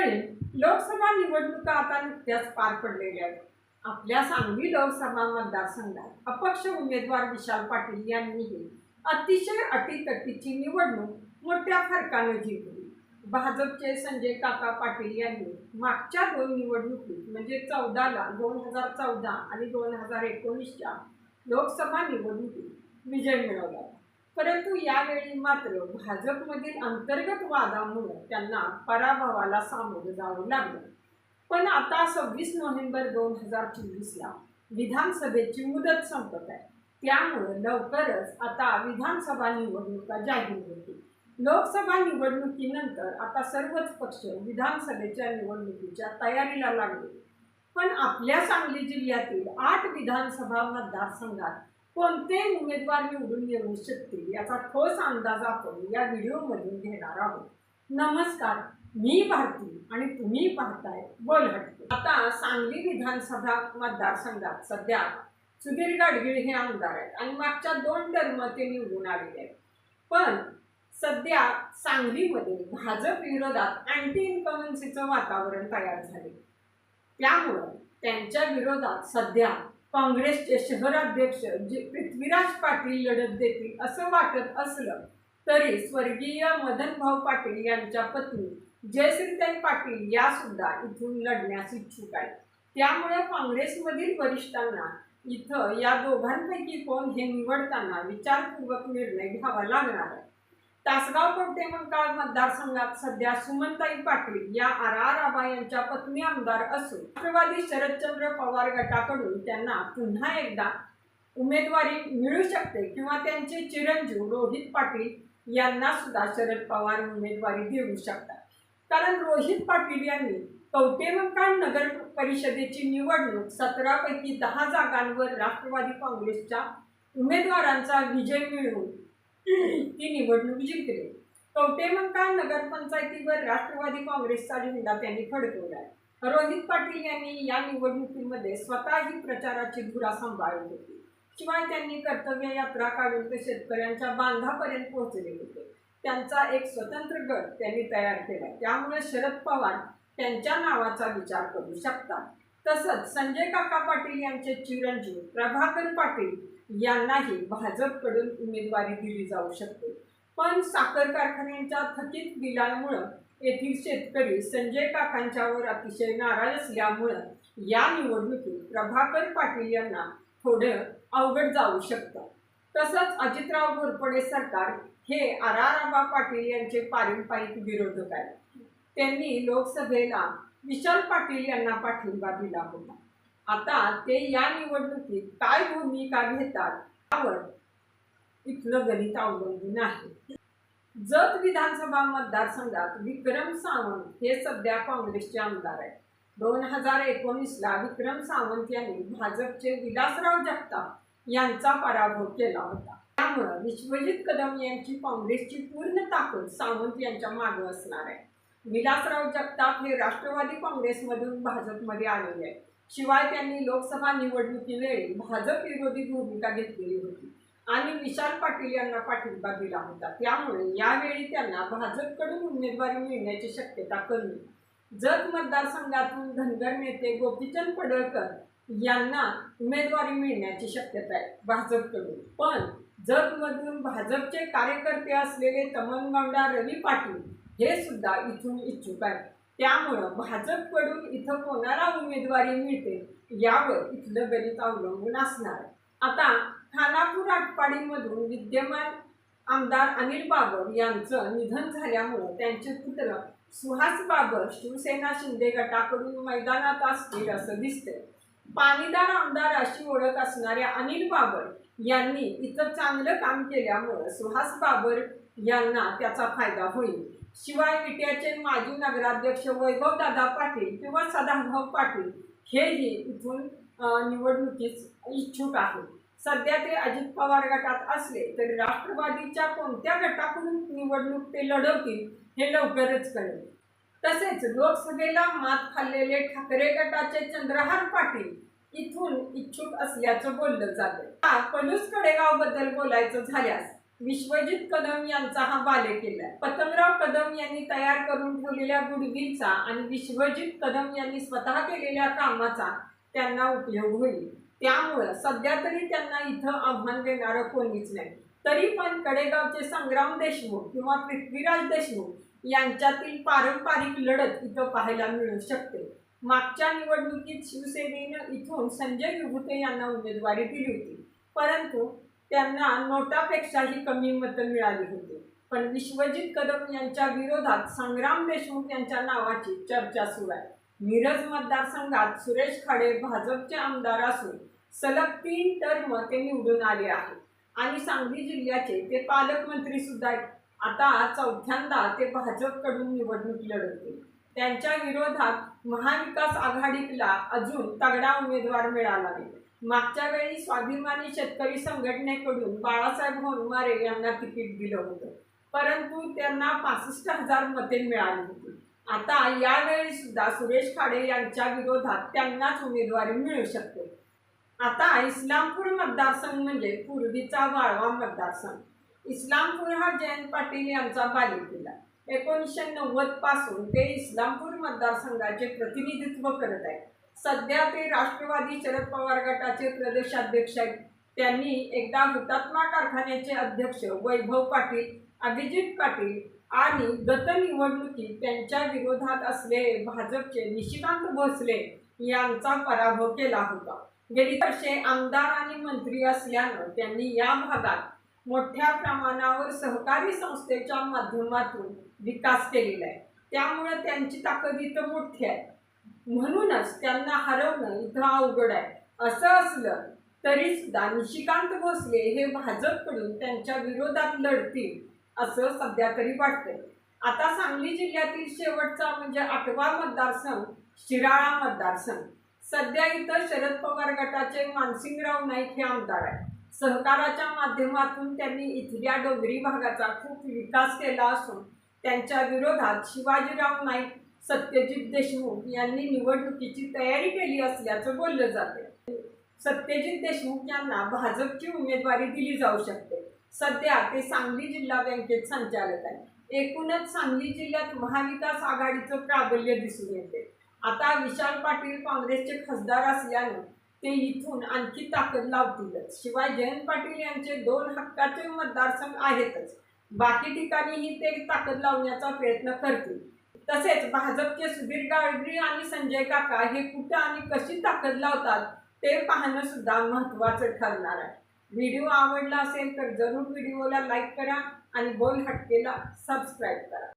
मंडळी लोकसभा निवडणुका आता नुकत्याच पार पडलेल्या आहेत. आपल्या सांगली लोकसभा मतदारसंघात अपक्ष उमेदवार विशाल पाटील यांनीही अतिशय अटीतटीची निवडणूक मोठ्या फरकाने जिंकली. भाजपचे संजय काका पाटील यांनी मागच्या दोन निवडणुकीत म्हणजे चौदाला दोन हजार चौदा आणि दोन हजार एकोणीसच्या लोकसभा निवडणुकीत विजय मिळवला. परंतु यावेळी मात्र भाजपमधील अंतर्गत वादामुळे त्यांना पराभवाला सामोरं जावं लागलं. पण आता सव्वीस नोव्हेंबर दोन हजार चोवीसला विधानसभेची मुदत संपत आहे. त्यामुळे लवकरच आता विधानसभा निवडणुका जाहीर होतील. लोकसभा निवडणुकीनंतर आता सर्वच पक्ष विधानसभेच्या निवडणुकीच्या तयारीला लागले. पण आपल्या सांगली जिल्ह्यातील आठ विधानसभा मतदारसंघात कोणते उमेदवार निवडून येऊ शकतील याचा ठोस अंदाज आपण या व्हिडिओमधून घेणार आहोत. नमस्कार मी भारती आणि तुम्ही पाहताय बोल आता सांगली विधानसभा मतदारसंघात सध्या सुधीर गाडगीळ हे आमदार आहेत आणि मागच्या दोन टर्म ते निवडून आलेले आहेत. पण सध्या सांगलीमध्ये भाजप विरोधात अँटी इन्कमन्सीचं वातावरण तयार झाले त्यामुळं त्यांच्या विरोधात सध्या काँग्रेसचे शहराध्यक्ष जे पृथ्वीराज पाटील लढत देतील असं वाटत असलं तरी स्वर्गीय मदनभाऊ पाटील यांच्या पत्नी जयश्रीताई पाटील या सुद्धा इथून लढण्यास इच्छुक आहेत. त्यामुळे काँग्रेसमधील वरिष्ठांना इथं या दोघांपैकी कोण हे निवडताना विचारपूर्वक निर्णय घ्यावा लागणार आहे? तासगाव कवटेमंकाळ मतदारसंघात सध्या सुमनताई पाटील या आर आर आबा यांच्या पत्नी आमदार असून राष्ट्रवादी शरदचंद्र पवार गटाकडून त्यांना पुन्हा एकदा उमेदवारी मिळू शकते किंवा त्यांचे चिरंजीव रोहित पाटील यांना सुद्धा शरद पवार उमेदवारी देऊ शकतात. कारण रोहित पाटील यांनी कवटेमंकाळ नगर परिषदेची निवडणूक सतरापैकी दहा जागांवर राष्ट्रवादी काँग्रेसच्या उमेदवारांचा विजय मिळवून ती निवडणूक जिंकली. कवटेमंकाळ नगरपंचायतीवर राष्ट्रवादी काँग्रेसचा झेंडा त्यांनी फडकवलाय? रोहित पाटील यांनी या निवडणुकीमध्ये स्वतःही प्रचाराची धुरा सांभाळली होती. शिवाय त्यांनी कर्तव्य यात्रा काढून ते शेतकऱ्यांच्या बांधापर्यंत पोहोचले होते. त्यांचा एक स्वतंत्र गट त्यांनी तयार केला. त्यामुळे शरद पवार त्यांच्या नावाचा विचार करू शकतात. तसंच संजय काका पाटील यांचे चिरंजीव प्रभाकर पाटील यांनाही भाजपकडून उमेदवारी दिली जाऊ शकते. पण साखर कारखान्यांच्या थकीत बिलामुळं येथील शेतकरी संजय काकांच्यावर अतिशय नाराज असल्यामुळं या निवडणुकीत प्रभाकर पाटील यांना थोडं अवघड जाऊ शकतं. तसंच अजितराव घोरपडे सरकार हे आर आर पाटील यांचे पारंपरिक विरोधक आहेत. त्यांनी लोकसभेला विशाल पाटील यांना पाठिंबा दिला होता. आता ते या निवडणुकीत काय भूमिका घेतात त्यावर इथलं गणित अवलंबून आहे. जत विधानसभा मतदारसंघात विक्रम सावंत हे सध्या काँग्रेसचे आमदार आहेत. दोन हजार एकोणीसला विक्रम सावंत यांनी भाजपचे विलासराव जगताप यांचा पराभव केला होता. त्यामुळं विश्वजित कदम यांची काँग्रेसची पूर्ण ताकद सावंत यांच्या मागे असणार आहे. विलासराव जगताप हे राष्ट्रवादी काँग्रेसमधून भाजपमध्ये आलेले आहेत. शिवाय त्यांनी लोकसभा निवडणुकीवेळी भाजप विरोधी भूमिका घेतलेली होती. आणि विशाल पाटील यांना पाठिंबा दिला होता. त्यामुळे यावेळी त्यांना भाजपकडून उमेदवारी मिळण्याची शक्यता कमी. जत मतदारसंघातून धनगर नेते गोपीचंद पडळकर यांना उमेदवारी मिळण्याची शक्यता आहे भाजपकडून. पण जतमधून भाजपचे कार्यकर्ते असलेले तमनगौंडा रवी पाटील हे सुद्धा इथून इच्छुक आहेत त्यामुळं भाजपकडून इथं कोणाला उमेदवारी मिळते यावर इथलं गणित अवलंबून असणार. आता खानापूर आटपाडीमधून विद्यमान आमदार अनिल बाबर यांचं निधन झाल्यामुळं त्यांचे पुत्र सुहास बाबर शिवसेना शिंदे गटाकडून मैदानात असतील असं दिसतंय. पाणीदार आमदार अशी ओळख असणाऱ्या अनिल बाबर यांनी इथं चांगलं काम केल्यामुळं सुहास बाबर यांना त्याचा फायदा होईल. शिवाय विट्याचे माजी नगराध्यक्ष वैभव दादा पाटील किंवा सदाभाऊ पाटील हेही इथून निवडणुकीस इच्छुक आहेत. सध्या ते अजित पवार गटात असले तरी राष्ट्रवादीच्या कोणत्या गटाकडून निवडणूक ते लढवतील हे लवकरच कळेल. तसेच लोकसभेला मात खाल्लेले ठाकरे गटाचे चंद्रहार पाटील इथून इच्छुक असल्याचं बोललं जातं पलूस कडेगावबद्दल बोलायचं झाल्यास विश्वजित कदम यांचा हा बालेकिल्ला पतंगराव कदम यांनी तयार करून ठेवलेल्या गुडगीचा आणि विश्वजित कदम यांनी स्वतः केलेल्या कामाचा त्यांना उपयोग होईल. त्यामुळं सध्या तरी त्यांना इथं आव्हान देणारं कोणीच नाही. तरी पण कडेगावचे संग्राम देशमुख किंवा पृथ्वीराज देशमुख यांच्यातील पारंपरिक लढत इथं पाहायला मिळू शकते. मागच्या निवडणुकीत शिवसेनेनं इथून संजय विभूते यांना उमेदवारी दिली होती. परंतु त्यांना नोटापेक्षाही कमी मतं मिळाली होती. पण विश्वजित कदम यांच्या विरोधात संग्राम देशमुख यांच्या नावाची चर्चा सुरू आहे. मिरज मतदारसंघात सुरेश खाडे भाजपचे आमदार असून सलग तीन टर्म ते निवडून आले आहेत. आणि सांगली जिल्ह्याचे ते पालकमंत्री सुद्धा आहेत. आता चौथ्यांदा ते भाजपकडून निवडणूक लढवतील. त्यांच्या विरोधात महाविकास आघाडीला अजून तगडा उमेदवार मिळाला नाही. मागच्या वेळी स्वाभिमानी शेतकरी संघटनेकडून बाळासाहेब होनमारे यांना तिकीट दिलं होतं. परंतु त्यांना पासष्ट हजार मते मिळाली होती. आता यावेळी सुद्धा सुरेश खाडे यांच्या विरोधात त्यांनाच उमेदवारी मिळू शकते. आता इस्लामपूर मतदारसंघ म्हणजे पूर्वीचा वाळवा मतदारसंघ. इस्लामपूर हा जयंत पाटील यांचा बालेकिल्ला. एकोणीसशे नव्वदपासून ते इस्लामपूर मतदारसंघाचे प्रतिनिधित्व करत आहेत. सध्या ते राष्ट्रवादी शरद पवार गटाचे प्रदेशाध्यक्ष आहेत. त्यांनी एकदा हुतात्मा कारखान्याचे अध्यक्ष वैभव पाटील अभिजित पाटील आणि गत निवडणुकीत त्यांच्या विरोधात असलेले भाजपचे निशिकांत भोसले यांचा पराभव केला होता. गेली वर्षे आमदार आणि मंत्री असल्यानं त्यांनी या भागात मोठ्या प्रमाणावर सहकारी संस्थेच्या माध्यमातून विकास केलेला आहे. त्यामुळे त्यांची ताकद इथं मोठी आहे. म्हणूनच त्यांना हरवणं इथं अवघड आहे. असं असलं तरी सुद्धा निशिकांत भोसले हे भाजपकडून त्यांच्या विरोधात लढतील असं सध्या तरी वाटतंय. आता सांगली जिल्ह्यातील शेवटचा म्हणजे आठवा मतदारसंघ शिराळा मतदारसंघ. सध्या इथं शरद पवार गटाचे मानसिंगराव नाईक हे आमदार आहेत. सहकाराच्या माध्यमातून त्यांनी इथल्या डोंगरी भागाचा खूप विकास केला असून त्यांच्या विरोधात शिवाजीराव नाईक सत्यजित देशमुख यांनी निवडणुकीची तयारी केली असल्याचं बोललं जाते सत्यजित देशमुख यांना भाजपची उमेदवारी दिली जाऊ शकते. सध्या ते सांगली जिल्हा बँकेत संचालक आहेत. एकूणच सांगली जिल्ह्यात महाविकास आघाडीचं प्राबल्य दिसून येते आता विशाल पाटील काँग्रेसचे खासदार असल्यानं ते इथून आणखी ताकद लावतीलच. शिवाय जयंत पाटील यांचे दोन हक्काचे मतदारसंघ आहेतच. बाकी ठिकाणीही ते ताकद लावण्याचा प्रयत्न करतील. तसेच भाजपचे सुधीर गाडगीळ आणि संजय काका हे कुठं आणि कशी ताकद लावतात ते पाहणं सुद्धा महत्त्वाचं ठरणार आहे. व्हिडिओ आवडला असेल तर जरूर व्हिडिओला लाईक करा आणि बोल हटकेला सबस्क्राईब करा.